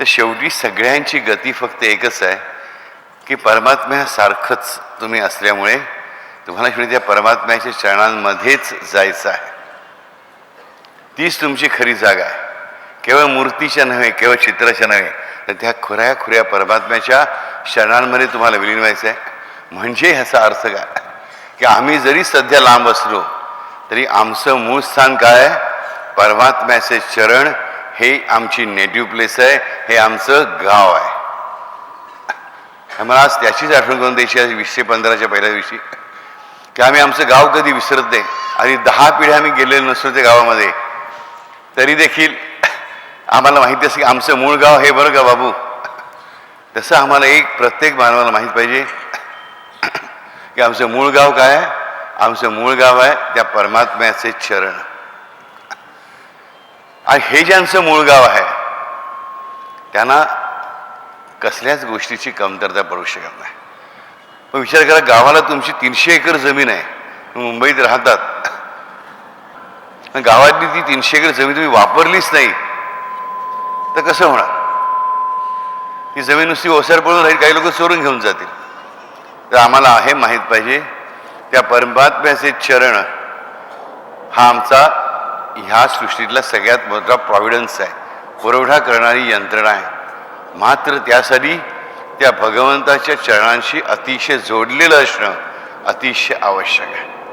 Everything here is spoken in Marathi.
तर शेवटी सगळ्यांची गती फक्त एकच आहे की परमात्म्यासारखंच तुम्ही असल्यामुळे तुम्हाला शेवटी त्या परमात्म्याच्या चरणांमध्येच जायचं आहे. तीच तुमची खरी जागा आहे. केवळ मूर्तीच्या नव्हे केवळ चित्राच्या नव्हे तर त्या खुऱ्या खुऱ्या परमात्म्याच्या शरणांमध्ये तुम्हाला विलीन व्हायचं आहे. म्हणजे ह्याचा अर्थ काय? की आम्ही जरी सध्या लांब असलो तरी आमचं मूळ स्थान काय आहे? परमात्म्याचे चरण हे आमची नेटिव्ह प्लेस आहे हे आमचं गाव आहे. मला आज त्याचीच आठवण करून द्यायची आहे वीसशे पंधराच्या पहिल्या दिवशी. की आम्ही आमचं गाव कधी विसरत नाही. आणि दहा पिढ्या आम्ही गेलेलो नसतो त्या गावामध्ये. तरी देखील आम्हाला माहिती असं की आमचं मूळ गाव हे बरं का बाबू? तसं आम्हाला एक प्रत्येक मानवाला माहीत पाहिजे की आमचं मूळ गाव काय आहे? आमचं मूळ गाव आहे त्या परमात्म्याचे चरण. आणि हे ज्यांचं मूळ गाव आहे त्यांना कसल्याच गोष्टीची कमतरता पडू शकत नाही. पण विचार करा गावाला तुमची तीनशे एकर जमीन आहे तुम्ही मुंबईत राहतात. गावातली ती तीनशे एकर जमीन तुम्ही वापरलीच नाही. तर कसं होणार? ती जमीन नुसती ओसार पडून राहील काही लोक चोरून घेऊन जातील. तर आम्हाला हे माहीत पाहिजे त्या परमात्म्याचे चरण हा आमचा ह्या सृष्टीतला सगळ्यात मोठा प्रॉव्हिडन्स आहे. पुरवठा करणारी यंत्रणा आहे. मात्र त्यासाठी त्या भगवंताच्या चरणांशी अतिशय जोडलेलं असणं अतिशय आवश्यक आहे.